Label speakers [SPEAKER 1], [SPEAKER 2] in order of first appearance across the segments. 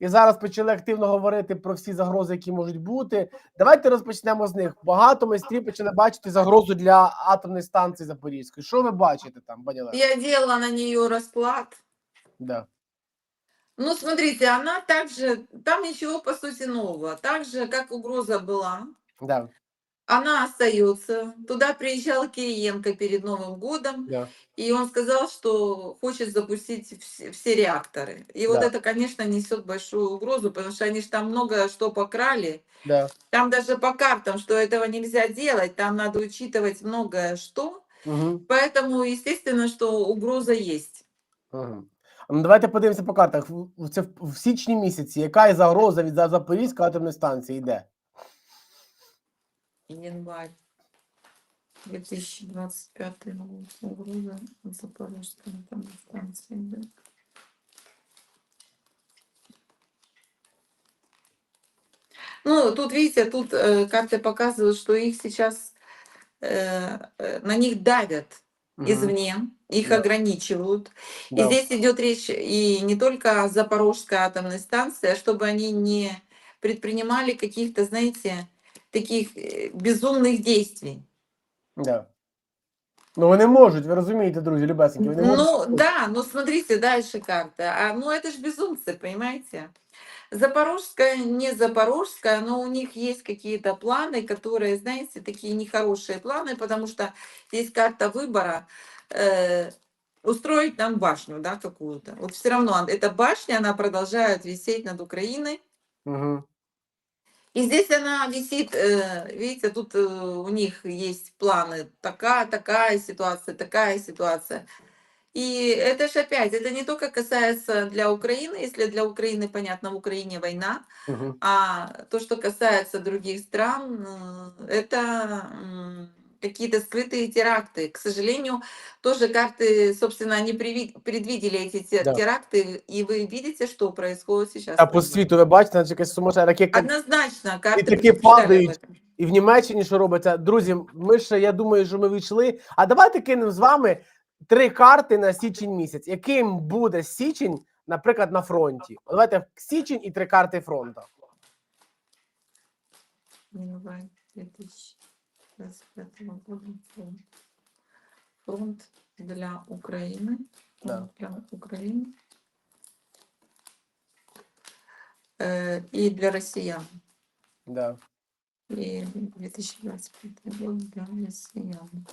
[SPEAKER 1] і зараз почали активно говорити про всі загрози, які можуть бути. Давайте розпочнемо з них. Багато майстрів почали бачити загрозу для атомної станції Запорізької. Що ви бачите там, Олено?
[SPEAKER 2] Я делала на нее расклад.
[SPEAKER 1] Да.
[SPEAKER 2] Ну, смотрите, она также, там ничего по сути нового. Так же, как угроза была,
[SPEAKER 1] Да.
[SPEAKER 2] она остается. Туда приезжал Кириенко перед Новым годом,
[SPEAKER 1] Да.
[SPEAKER 2] и он сказал, что хочет запустить все, все реакторы. И вот
[SPEAKER 1] Да.
[SPEAKER 2] это, конечно, несет большую угрозу, потому что они же там много что покрали.
[SPEAKER 1] Да.
[SPEAKER 2] Там даже по картам, что этого нельзя делать, там надо учитывать многое что.
[SPEAKER 1] Угу.
[SPEAKER 2] Поэтому, естественно, что угроза есть.
[SPEAKER 1] Угу. Ну, давайте подивимося по картах. В- в- Це в, в січні місяці. Яка загроза від За- Запорізької атомної станції йде?
[SPEAKER 2] Январь 2025 год. Угроза от Запорожской атомной станции. Да. Ну, тут, видите, тут э, карты показывают, что их сейчас э, э, на них давят
[SPEAKER 1] Мгм.
[SPEAKER 2] извне, их
[SPEAKER 1] Да.
[SPEAKER 2] ограничивают. И
[SPEAKER 1] Да.
[SPEAKER 2] здесь идет речь и не только о Запорожской атомной станции, а чтобы они не предпринимали каких-то, знаете, таких э, безумных действий.
[SPEAKER 1] Да. Ну вони можуть, ви розумієте, друзі, любесенькі, вони можуть.
[SPEAKER 2] Ну да, но смотрите дальше карта. А, ну это же безумцы, понимаете? Запорожская, не Запорожская, но у них есть какие-то планы, которые, знаете, такие нехорошие планы, потому что здесь карта выбора. э, устроить нам башню, да, какую-то. Вот все равно он- эта башня, она продолжает висеть над Украиной.
[SPEAKER 1] Угу.
[SPEAKER 2] И здесь она висит, э, видите, тут э, у них есть планы, такая, такая ситуация, такая ситуация. И это же опять, это не только касается для Украины, если для Украины, понятно, в Украине война,
[SPEAKER 1] Угу.
[SPEAKER 2] а то, что касается других стран, э, это какие-то скрытые теракты. К сожалению, тоже карты, собственно, они преви- предвидели эти те-
[SPEAKER 1] Да.
[SPEAKER 2] теракты, и вы видите, что происходит сейчас.
[SPEAKER 1] А
[SPEAKER 2] с
[SPEAKER 1] по
[SPEAKER 2] ними.
[SPEAKER 1] світу ви бачите, наче якась сумасшедша ракета.
[SPEAKER 2] Однозначно, карты
[SPEAKER 1] таки
[SPEAKER 2] предупреждали об
[SPEAKER 1] падають.
[SPEAKER 2] этом.
[SPEAKER 1] І в Німеччині що робиться? Друзі, ми ще, я думаю, що ми вийшли. А давайте кинемо з вами три карти на січень місяць. Яким буде січень, наприклад, на фронті? Давайте січень і три карти фронту.
[SPEAKER 2] Январь 2025 года. Фронт. Фронт для Украины.
[SPEAKER 1] Да.
[SPEAKER 2] Для Украины. Э, И для россиян.
[SPEAKER 1] Да.
[SPEAKER 2] И 2025 год для россиян.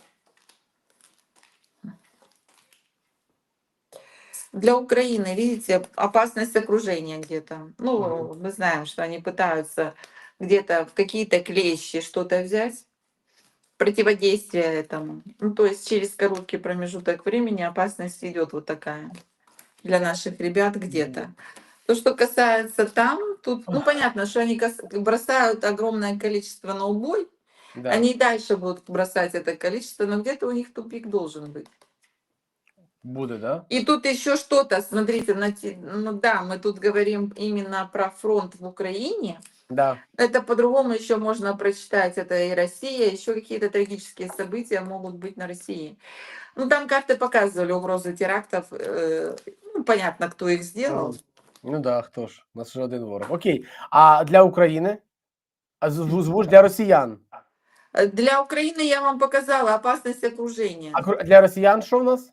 [SPEAKER 2] Для Украины, видите, опасность окружения где-то. Ну, мы знаем, что они пытаются где-то в какие-то клещи что-то взять, противодействие этому. Ну, то есть через короткий промежуток времени опасность идет вот такая для наших ребят где-то. То, что касается там, тут, ну, понятно, что они бросают огромное количество на убой,
[SPEAKER 1] Да.
[SPEAKER 2] они и дальше будут бросать это количество, но где-то у них тупик должен быть.
[SPEAKER 1] Буде, да?
[SPEAKER 2] И тут еще что-то, смотрите, на ну да, мы тут говорим именно про фронт в Украине.
[SPEAKER 1] Да.
[SPEAKER 2] Это по-другому еще можно прочитать. Это и Россия, еще какие-то трагические события могут быть на России. Ну, там карты показывали угрозы терактов. э, ну, понятно, кто их сделал.
[SPEAKER 1] Мгм. Ну да, хто ж? У нас вже один ворог. Окей. А для України? А з- звуж для росіян.
[SPEAKER 2] Э, Для Украины я вам показала опасность окружения.
[SPEAKER 1] А кр- для росіян що в нас?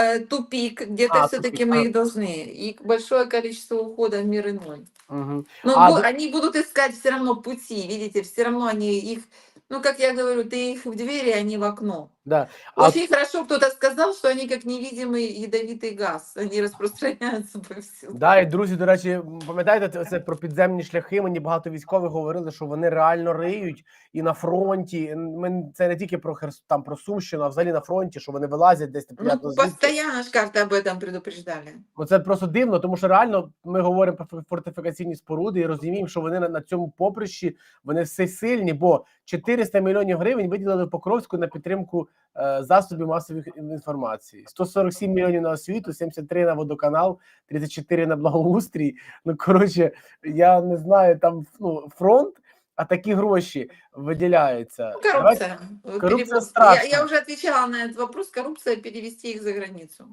[SPEAKER 2] Э, Тупик, где-то
[SPEAKER 1] А,
[SPEAKER 2] все-таки мы
[SPEAKER 1] а.
[SPEAKER 2] их должны. И большое количество ухода в мир иной.
[SPEAKER 1] Угу.
[SPEAKER 2] Ну,
[SPEAKER 1] А,
[SPEAKER 2] бу-
[SPEAKER 1] да-
[SPEAKER 2] они будут искать все равно пути, видите, все равно они их, ну, как я говорю, ты их в двери, а не в окно.
[SPEAKER 1] Да. А
[SPEAKER 2] Очень хорошо кто-то сказал, что они как невидимый ядовитый газ, они распространяются повсюду.
[SPEAKER 1] Да, і друзі, до речі, м, пам'ятаєте це- це про підземні шляхи? Мені багато військових говорили, що вони реально риють і на фронті. Ми це не тільки про Херс, там про Сумщину, а взагалі на фронті, що вони вилазять десь
[SPEAKER 2] Ну,
[SPEAKER 1] непонятно звідки.
[SPEAKER 2] постоянно ж карты об этом предупреждали.
[SPEAKER 1] Ну, це просто дивно, тому що реально ми говоримо про фор- фортифікаційні споруди і розуміємо, що вони на, на цьому поприщі вони все сильні, бо 400 мільйонів гривень виділили Покровську на підтримку е, засобів масової інформації. 147 мільйонів на освіту, 73 на водоканал, 34 на благоустрій. Ну коротше, я не знаю, там ну, фронт, а такі гроші виділяються.
[SPEAKER 2] Ну,
[SPEAKER 1] Давайте-
[SPEAKER 2] коррупция. Э,
[SPEAKER 1] коррупция
[SPEAKER 2] перевоз. Я, я уже отвечала на этот вопрос, коррупция, перевести их за границу.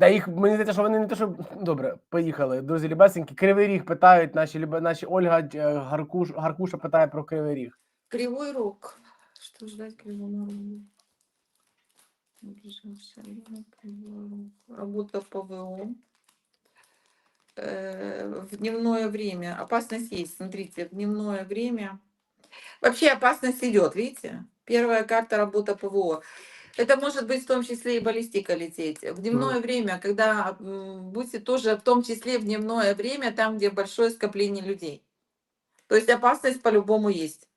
[SPEAKER 1] Та їх мені здається, що вони не те, що добре, поїхали. Друзі, любесенькі, кривий ріг питають наші наші Ольга е, Гаркуш, Гаркуша питає про кривий ріг.
[SPEAKER 2] Кривой рог. Что ждать Рог. Работа ПВО. Э, В дневное время. Опасность есть, смотрите, в дневное время. Вообще опасность идет, видите? Первая карта работа ПВО. Это может быть в том числе и баллистика лететь. В дневное время, когда будете тоже в том числе в дневное время, там, где большое скопление людей. То есть опасность по-любому есть.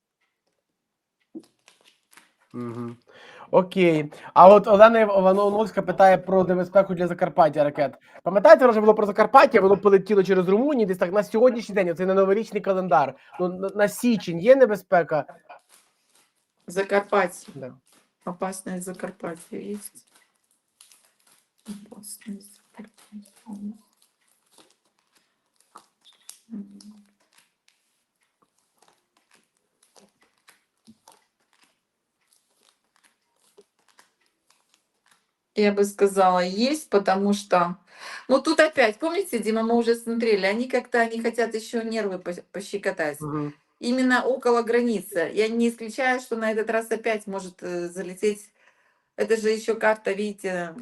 [SPEAKER 1] Угу. Окей. А от Олена Івановська питає про небезпеку для Закарпаття ракет. Пам'ятаєте, вже було про Закарпаття, воно полетіло через Румунію, десь так на сьогоднішній день, це на новорічний календар. Ну, на, на січень є небезпека.
[SPEAKER 2] Закарпатье.
[SPEAKER 1] Да.
[SPEAKER 2] Опасность Закарпатья есть. Опасность Закарпатья. Я бы сказала, есть, потому что... Ну, тут опять, помните, Дима, мы уже смотрели, они как-то, они хотят еще нервы пощекотать
[SPEAKER 1] Угу.
[SPEAKER 2] именно около границы. Я не исключаю, что на этот раз опять может э, залететь. Это же еще карта, видите,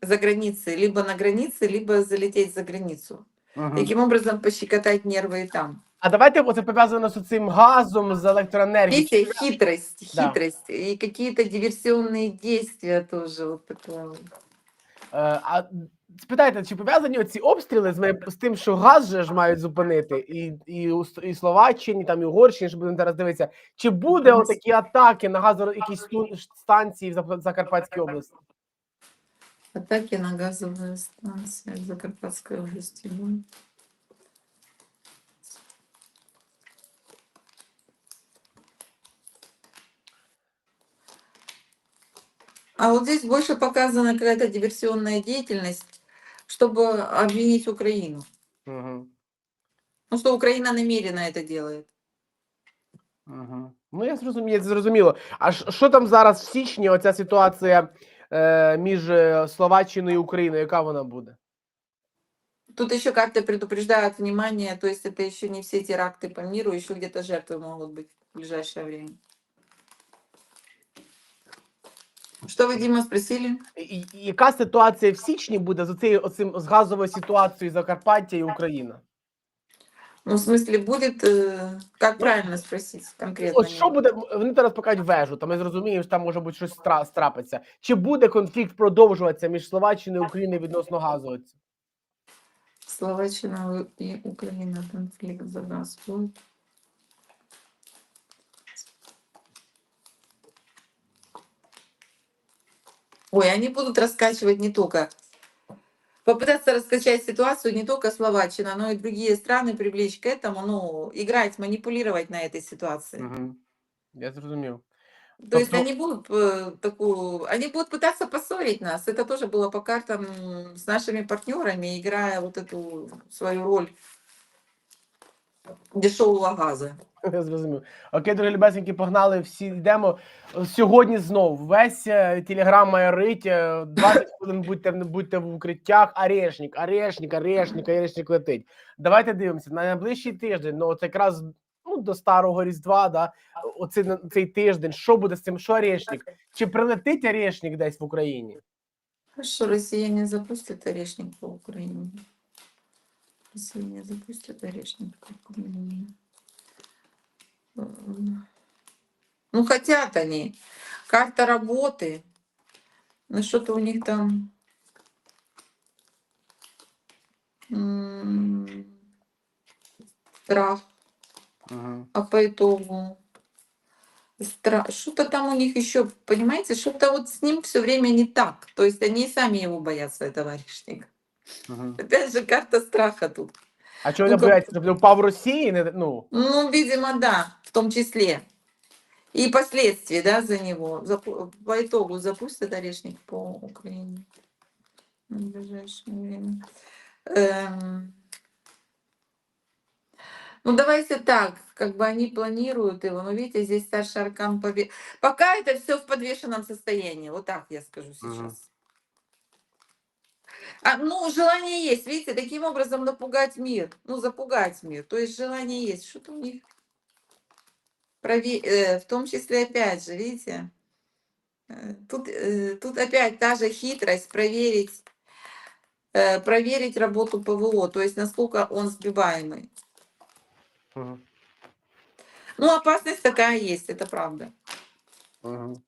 [SPEAKER 2] за границей. Либо на границе, либо залететь за границу.
[SPEAKER 1] Угу.
[SPEAKER 2] Таким образом, пощекотать нервы и там.
[SPEAKER 1] А давайте оце пов'язано з цим газом, з електроенергією.
[SPEAKER 2] Видите, хитрость,
[SPEAKER 1] Да.
[SPEAKER 2] хитрость. И какие-то диверсионные действия тоже. Вот.
[SPEAKER 1] Е, А спитайте, чи пов'язані ці обстріли з, ми- з тим, що газ же ж мають зупинити, і, і, у С- і Словаччині, там і Угорщині, що будемо зараз дивитися, чи буде
[SPEAKER 2] Мгм.
[SPEAKER 1] отакі атаки на газо якісь сту- станції в Зап- Закарпатській області?
[SPEAKER 2] Атаки на газовые станции в Закарпатской области. да. А вот здесь больше показана какая-то диверсионная деятельность, чтобы обвинить Украину.
[SPEAKER 1] Угу.
[SPEAKER 2] Ну, что Украина намеренно это делает.
[SPEAKER 1] Угу. Ну, я зрозумію, зрозуміло. А ш- що там зараз в січні, оця ситуація е, між е, Словаччиною і Україною, яка вона буде?
[SPEAKER 2] Тут еще как-то предупреждают внимание, то есть это еще не все теракты по миру, еще где-то жертвы могут быть в ближайшее время. Что вы, Дима, спросили?
[SPEAKER 1] І, і- і яка ситуація в січні буде з оцею оцим з газовою ситуацією Закарпаття і Україна?
[SPEAKER 2] Ну, в смысле, будет, э, как правильно спросить конкретно?
[SPEAKER 1] От що буде? Вони зараз покажуть вежу, то ми зрозуміємо, що там може бути щось стра- страпиться. Чи буде конфлікт продовжуватися між Словаччиною і Україною відносно газу? оці?
[SPEAKER 2] Словаччина и Украина конфликт за газ будет. Ой, они будут раскачивать не только попытаться раскачать ситуацию не только Словаччина, но и другие страны привлечь к этому, ну, играть, манипулировать на этой ситуации.
[SPEAKER 1] Мгм. Я зрозумів.
[SPEAKER 2] То есть они будут э, такую, они будут пытаться поссорить нас. Это тоже было по картам с нашими партнерами, играя вот эту свою роль дешевого газа.
[SPEAKER 1] Я зрозумів. Окей, дорогі любесенькі, погнали, всі йдемо. Сьогодні знов весь е, телеграм має рить. е, 20 хвилин будьте, будьте в укриттях. Арешник, арешник, арешник, арешник летить. Давайте дивимося. На найближчий тиждень, ну от якраз ну, до старого Різдва, да, оцей, цей тиждень, що буде з цим? Що арешник? Чи прилетить арешник десь в Україні?
[SPEAKER 2] Хорошо, россияне запустят орешник по Украине. Россияне запустят орешник по Украине. М. Ну, хотят они. Карта работы. Ну, что-то у них там... м, Страх.
[SPEAKER 1] Угу.
[SPEAKER 2] А по итогу стра- что-то там у них еще, понимаете, что-то вот с ним все время не так. То есть они и сами его боятся, этого орешника.
[SPEAKER 1] Угу.
[SPEAKER 2] Опять же, карта страха тут.
[SPEAKER 1] А чого
[SPEAKER 2] Ну,
[SPEAKER 1] в Росії? Не, ну,
[SPEAKER 2] Ну, видимо, да, в том числе. И последствия, да, за него. Запу- По итогу запустят орешник по Украине в ближайшее время. Эм, Ну, давайте так, как бы они планируют его, но видите, здесь старший аркан пове... Пока это все в подвешенном состоянии, вот так я скажу сейчас. А, ну, желание есть, видите, таким образом напугать мир, ну, запугать мир. То есть желание есть. Что-то у них, прове- э, в том числе, опять же, видите, э, тут, э, тут опять та же хитрость проверить, э, проверить работу ПВО, то есть насколько он сбиваемый.
[SPEAKER 1] Мгм.
[SPEAKER 2] Ну, опасность такая есть, это правда.
[SPEAKER 1] Мгм.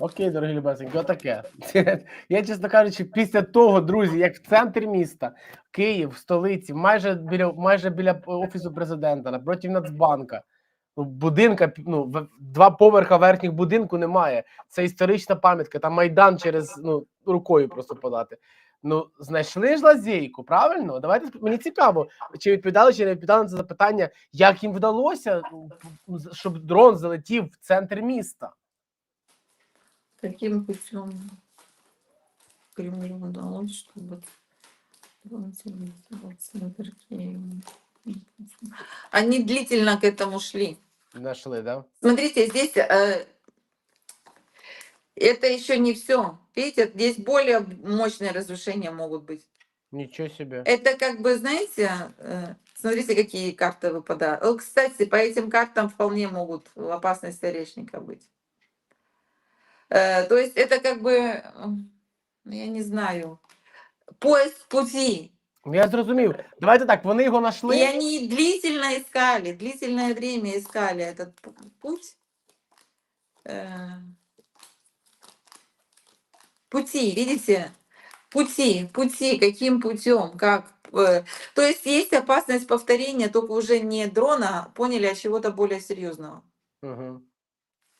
[SPEAKER 1] Окей, дорогі любесенькі, отаке. Я, чесно кажучи, після того, друзі, як в центрі міста, Київ, столиці, майже біля майже біля офісу президента, напроти Нацбанка. Ну, будинка, ну, два поверха верхніх будинку немає. Це історична пам'ятка, там майдан через ну, рукою просто подати. Ну, знайшли ж лазейку, правильно? Давайте мені цікаво, чи відповідали, чи не відповідали на це запитання, як їм вдалося, ну, щоб дрон залетів в центр міста.
[SPEAKER 2] Каким путем Кремлю удалось, чтобы. Они длительно к этому шли.
[SPEAKER 1] Нашли, да?
[SPEAKER 2] Смотрите, здесь э, это еще не все. Видите, здесь более мощные разрушения могут быть.
[SPEAKER 1] Нічого собі.
[SPEAKER 2] Это как бы, знаете, э, смотрите, какие карты выпадают. Кстати, по этим картам вполне могут опасность орешника быть. Э, То есть это как бы, ну, я не знаю, поиск пути.
[SPEAKER 1] Я зрозумів. Давайте так, вони його
[SPEAKER 2] И
[SPEAKER 1] знайшли.
[SPEAKER 2] они длительно искали, длительное время искали этот путь. Э, Пути, видите? Пути, пути, каким путем, как. э, То есть есть опасность повторения, только уже не дрона, поняли, а чего-то более серьезного,
[SPEAKER 1] Угу.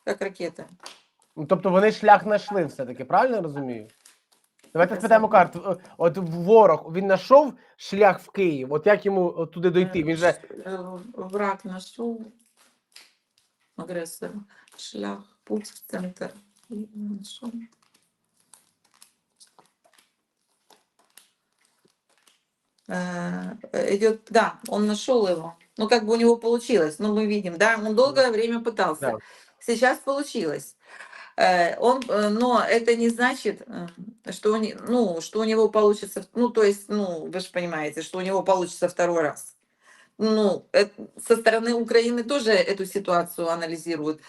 [SPEAKER 2] как ракета.
[SPEAKER 1] Ну, тобто вони шлях знайшли все-таки, правильно я розумію? Давайте
[SPEAKER 2] Так,
[SPEAKER 1] спитаємо
[SPEAKER 2] саме.
[SPEAKER 1] карту. О, От ворог він знайшов шлях в Київ. От як йому от туди дойти? Він же
[SPEAKER 2] Э, Враг нашел агрессор, шлях, путь в центр. Киева нашел. Э, идет, да, он нашел его. Ну, как бы у него получилось, ну, мы видим, да, он долгое время пытался.
[SPEAKER 1] Да.
[SPEAKER 2] Сейчас получилось. Э, Он, э, но это не значит, э, что, у не- ну, что у него получится, ну, то есть, ну, вы же понимаете, что у него получится второй раз. Ну, эт- со стороны Украины тоже эту ситуацию анализируют.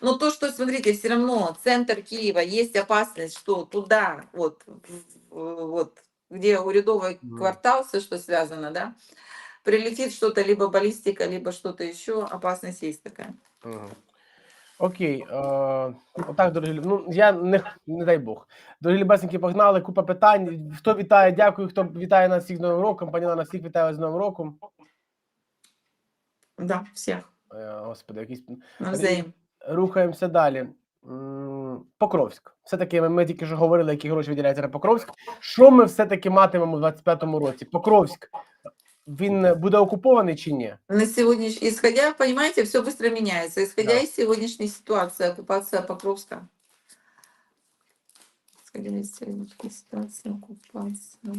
[SPEAKER 2] Но то, что, смотрите, все равно центр Киева, есть опасность, что туда, вот, вот где урядовый квартал, все, что связано, да, прилетит что-то, либо баллистика, либо что-то еще, опасность есть такая.
[SPEAKER 1] Мгм. Окей, е, отак, дорогі Ну я не, не дай Бог. Дорогі любесенькі, погнали, купа питань. Хто вітає, дякую, хто вітає нас всіх з Новим роком. Пані Лана, всіх вітаю з Новим роком.
[SPEAKER 2] Да, всех.
[SPEAKER 1] Е, Господи, якісь
[SPEAKER 2] Навзаєм.
[SPEAKER 1] рухаємося далі. Покровськ. Все-таки ми, ми тільки що говорили, які гроші виділяються на Покровськ. Що ми все-таки матимемо в 25-му році? Покровськ. Він буде окупований чи ні?
[SPEAKER 2] На сегодняшний, исходя, понимаете, все быстро меняется. Исходя
[SPEAKER 1] Да.
[SPEAKER 2] из сегодняшней ситуации, оккупация Покровска. Исходя из сегодняшней ситуации, оккупация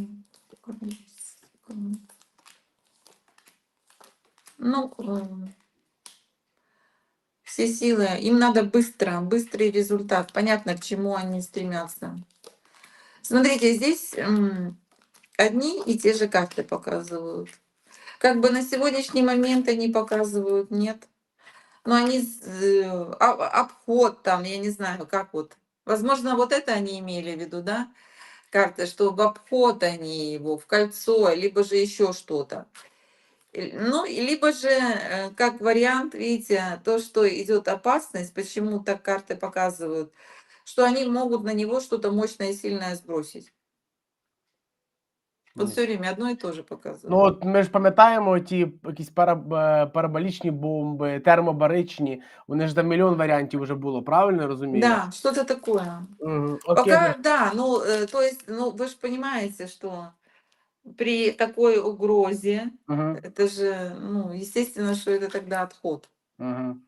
[SPEAKER 2] Покровска. Ну, все силы, им надо быстро, быстрый результат. Понятно, к чему они стремятся. Смотрите, здесь одни и те же карты показывают. Как бы на сегодняшний момент они показывают, нет. Но они э, обход там, я не знаю, как вот. Возможно, вот это они имели в виду, да? Карты, что в обход они его, в кольцо, либо же еще что-то. Ну, либо же, э, как вариант, видите, то, что идет опасность, почему так карты показывают, что они могут на него что-то мощное и сильное сбросить. Вот
[SPEAKER 1] Ну.
[SPEAKER 2] все время одно и то же показывают.
[SPEAKER 1] Ну от ми ж пам'ятаємо ті якісь пара, е, параболічні бомби, термобаричні. Вони ж за мільйон варіантів вже було, правильно я розумію?
[SPEAKER 2] Да, что-то такое.
[SPEAKER 1] Мгм, Окей.
[SPEAKER 2] Пока, да, ну, э, то есть, ну, вы же понимаете, что при такой угрозе,
[SPEAKER 1] Мгм,
[SPEAKER 2] это же, ну, естественно, что это тогда отход.
[SPEAKER 1] мгм.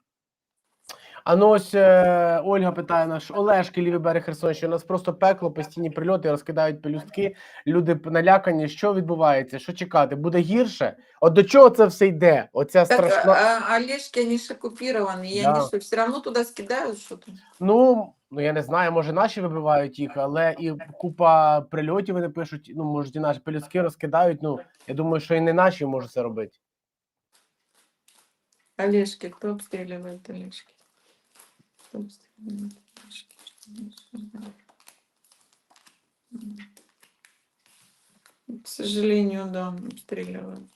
[SPEAKER 1] А ну ось е, Ольга питає наш Олешки, лівий берег Херсонщини. У нас просто пекло, постійні прильоти, розкидають пелюстки. Люди налякані. Що відбувається? Що чекати? Буде гірше? От до чого це все йде? Оця
[SPEAKER 2] Так,
[SPEAKER 1] страшна.
[SPEAKER 2] а, а Олежки, они же оккупированы, и
[SPEAKER 1] Да.
[SPEAKER 2] что, все равно туда скидают что-то?
[SPEAKER 1] Ну Ну я не знаю, може наші вибивають їх, але і купа прильотів вони пишуть. Ну, можуть і наші пелюстки розкидають. Ну, я думаю, що і не наші можуть це робити.
[SPEAKER 2] Олежки, кто обстреливает Олежки? Что. К сожалению, да, обстреливают.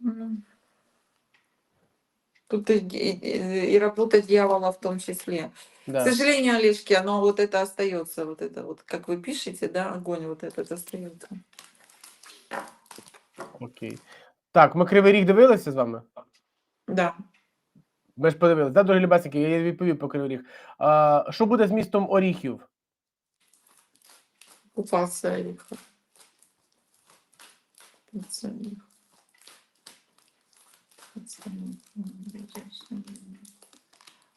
[SPEAKER 2] Ну, Тут и, и- и работа дьявола в том числе. К
[SPEAKER 1] Да.
[SPEAKER 2] сожалению, Олежки, оно вот это остается, вот это вот, как вы пишете, да, огонь вот этот остается.
[SPEAKER 1] Окей. Так, ми кривий ріг дивилися з вами.
[SPEAKER 2] Да.
[SPEAKER 1] Ми ж подивилися. Да, дорогі любасники, я відповів по кривий ріг. А, що буде з містом Оріхів?
[SPEAKER 2] Купался Орехов. Купался Орехов. Купался Орехов.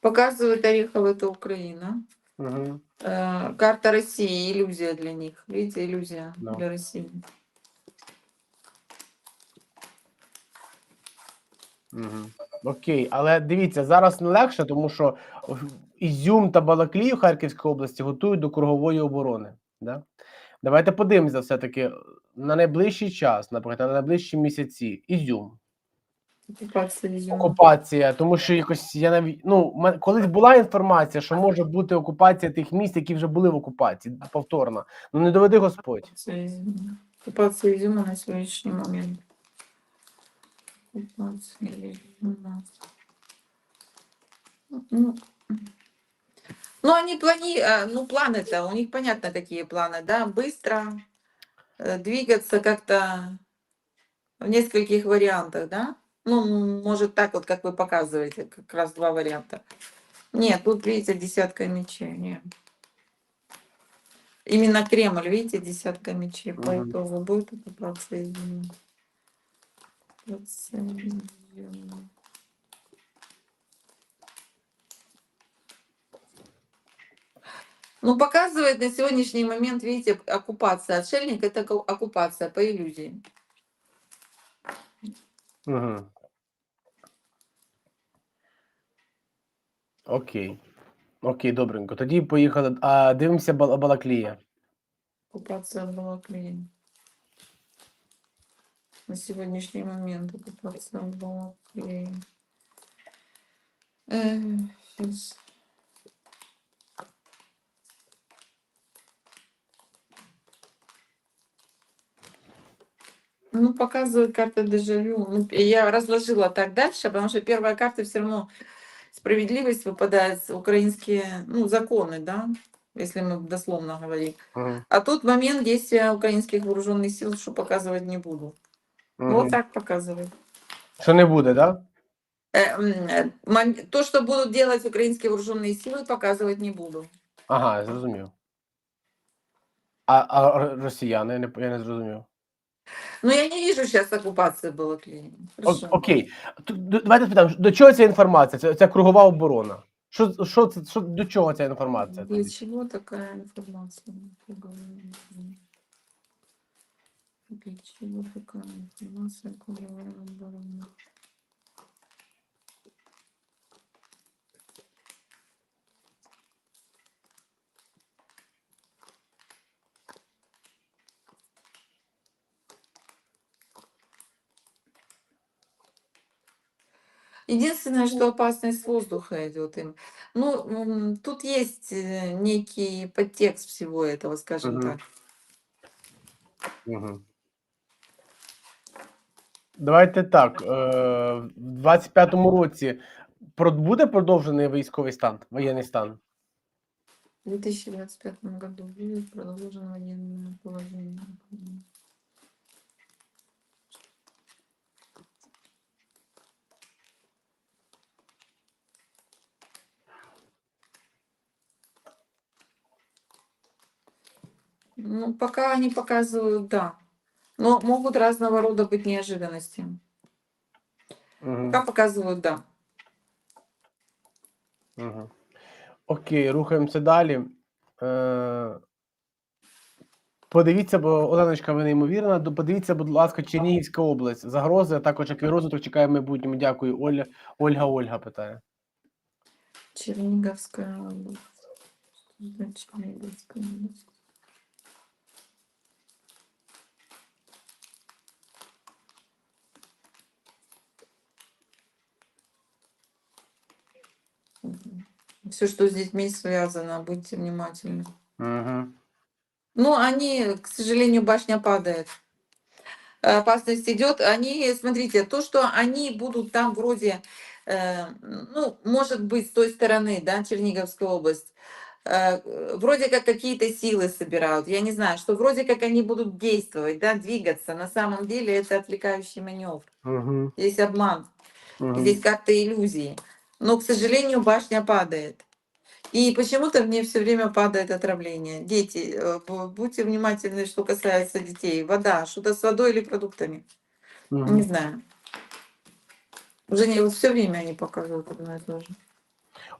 [SPEAKER 2] Показывает Орехов это Украина.
[SPEAKER 1] Угу.
[SPEAKER 2] Э, Карта России, иллюзия для них. Видите, иллюзия
[SPEAKER 1] Да.
[SPEAKER 2] для России.
[SPEAKER 1] Угу. Окей, але дивіться, зараз не легше, тому що Ізюм та Балаклію Харківської області готують до кругової оборони. Да? Давайте подивимося все-таки на найближчий час, наприклад, на найближчі місяці. Ізюм,
[SPEAKER 2] Оккупация Изюма.
[SPEAKER 1] окупація, тому що якось я навіть ну колись була інформація, що може бути окупація тих міст, які вже були в окупації, повторна. Ну не доведи Господь.
[SPEAKER 2] Изюма. Оккупация на сегодняшний момент. Оккупация Изюма. Ну, ну, они плани, а, ну, планы-то, у них понятно, какие планы, да, быстро э, двигаться как-то в нескольких вариантах, да? Ну, может, так вот, как вы показываете, как раз два варианта. Нет, тут, видите, десятка мечей, нет. Именно Кремль, видите, десятка мечей. По итогу будет оккупация Изюма Оккупация Изюма. Ну, показывает на сегодняшний момент, видите, оккупация. Отшельник это ко- оккупация по иллюзии.
[SPEAKER 1] Угу. Окей. Окей, добренько. Тоді поїхали. А дивимося Бал- Балаклія.
[SPEAKER 2] Оккупация была клиент. На сегодняшний момент оккупация была клиент. Сейчас. Ну, показывает карта дежавю. Ну, я разложила так дальше, потому что первая карта все равно справедливость выпадает, украинские, ну, законы, да, если мы дословно говорим.
[SPEAKER 1] Угу.
[SPEAKER 2] А тут момент действия украинских вооруженных сил, что показывать не буду. Ну, Вот так показывает.
[SPEAKER 1] Що не буде, так? Да?
[SPEAKER 2] Э, м, э, мом- То, что будут делать украинские вооруженные силы, показывать не буду.
[SPEAKER 1] Ага, я зрозумів. А, а р- росіяни, я не, я не зрозумів.
[SPEAKER 2] Но я не вижу сейчас оккупации было клиента.
[SPEAKER 1] О, окей. Тут д- Давайте спитаємо, до чого ця інформація? Це, це кругова оборона. Що, що, це, що, до чого ця інформація?
[SPEAKER 2] Для
[SPEAKER 1] тоді?
[SPEAKER 2] чего такая информация? Чего такая информация? Круговая оборона? Единственное, что опасность воздуха идет им. Ну, тут есть э, некий подтекст всего этого, скажем
[SPEAKER 1] Мгм.
[SPEAKER 2] так.
[SPEAKER 1] Угу. Давайте так. Е, в 25-му році про- буде продовжений військовий стан, воєнний стан?
[SPEAKER 2] В 2025 году будет продолжено военное положение. Мгм. Ну, пока они показывают, да. Но могут разного рода быть неожиданности.
[SPEAKER 1] Угу.
[SPEAKER 2] Пока показывают, да.
[SPEAKER 1] Угу. Окей, рухаємося далі. Е, Подивіться, бо Оленочка, ви неймовірна. Подивіться, будь ласка, Чернігівська область. Загрози, а також який розвиток чекає в майбутньому. Дякую. Оля, Ольга Ольга питає.
[SPEAKER 2] Черниговская область. Черниговская область? Все, что с детьми связано, будьте внимательны.
[SPEAKER 1] Угу.
[SPEAKER 2] Ну, они, к сожалению, башня падает. Опасность идет. Они, смотрите, то, что они будут там вроде, э, ну, может быть, с той стороны, да, Черниговская область, э, вроде как какие-то силы собирают. Я не знаю, что вроде как они будут действовать, да, двигаться. На самом деле это отвлекающий маневр.
[SPEAKER 1] Угу.
[SPEAKER 2] Здесь обман.
[SPEAKER 1] Угу.
[SPEAKER 2] Здесь как-то иллюзии. Но, к сожалению, башня падает. И почему-то мне все время падает отравление. Дети, э, бу- будьте внимательны, что касается детей. Вода, что-то с водой или продуктами. Не знаю. Уже не, все время они показывают одно и то же.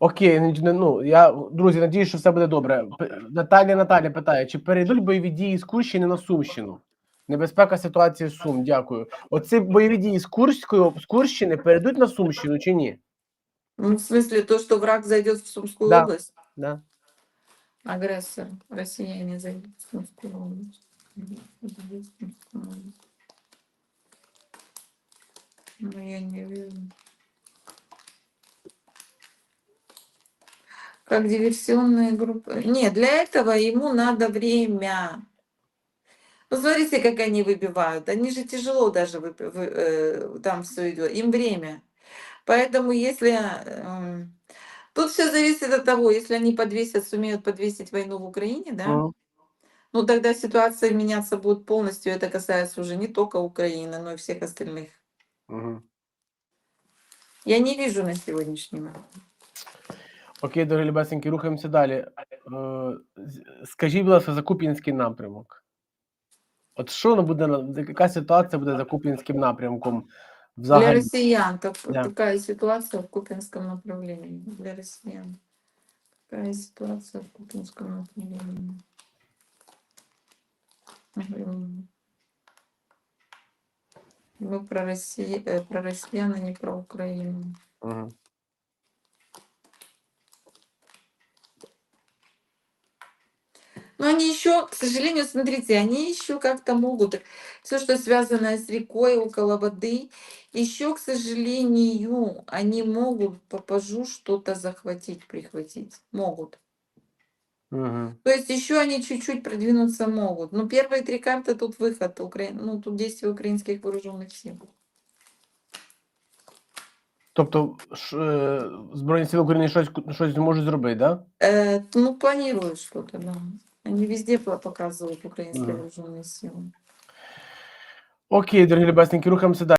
[SPEAKER 1] Окей, ну, ну, ну я друзі, надію, що все буде добре. П- Наталія Наталя питає, чи перейдуть бойові дії з Курщини на Сумщину? Небезпека ситуації з Сум, дякую. Оці бойові дії з Курської з Курщини перейдуть на Сумщину чи ні?
[SPEAKER 2] Ну, в смысле, то, что враг зайдет в Сумскую
[SPEAKER 1] Да.
[SPEAKER 2] область,
[SPEAKER 1] Да.
[SPEAKER 2] агрессор, россияне зайдут в Сумскую область. Зайдут в Сумскую область. Ну, я не вижу. Как диверсионные группы. Нет, для этого ему надо время. Посмотрите, как они выбивают. Они же тяжело даже вы- вы- э, там все идет. Им время. Поэтому если э, тут все зависит от того, если они подвесят, сумеют подвесить войну в Украине, да,
[SPEAKER 1] Мгм.
[SPEAKER 2] ну тогда ситуация меняться будет полностью. Это касается уже не только Украины, но и всех остальных.
[SPEAKER 1] Мгм.
[SPEAKER 2] Я не вижу на сегодняшний момент.
[SPEAKER 1] Окей, дорогі любесенькі, рухаємося далі. Е, з- Скажіть, будь ласка, за Куп'янський напрямок. От що воно буде на- яка ситуація буде за Куп'янським напрямком
[SPEAKER 2] Для
[SPEAKER 1] взагалі?
[SPEAKER 2] россиян как,
[SPEAKER 1] Да.
[SPEAKER 2] какая ситуация в Купинском направлении? Для россиян. Какая ситуация в Купинском направлении? Мгм. Мы про, Россию, э, про россиян, а не про Украину.
[SPEAKER 1] Мгм.
[SPEAKER 2] Но они еще, к сожалению, смотрите, они еще как-то могут, все, что связано с рекой около воды, еще, к сожалению, они могут по пажу что-то захватить, прихватить. Могут.
[SPEAKER 1] Мгм.
[SPEAKER 2] То есть еще они чуть-чуть продвинуться могут. Но первые три карты тут выход, Укра... ну тут действия украинских вооруженных сил.
[SPEAKER 1] Тобто ш- е, Збройні сили України щось, щось можуть зробити, да?
[SPEAKER 2] Э, ну, планируют что-то, да. Они везде по- показывают украинские
[SPEAKER 1] Мгм.
[SPEAKER 2] вооруженные силы.
[SPEAKER 1] Окей, дорогі любесненькі, рухаємося далі.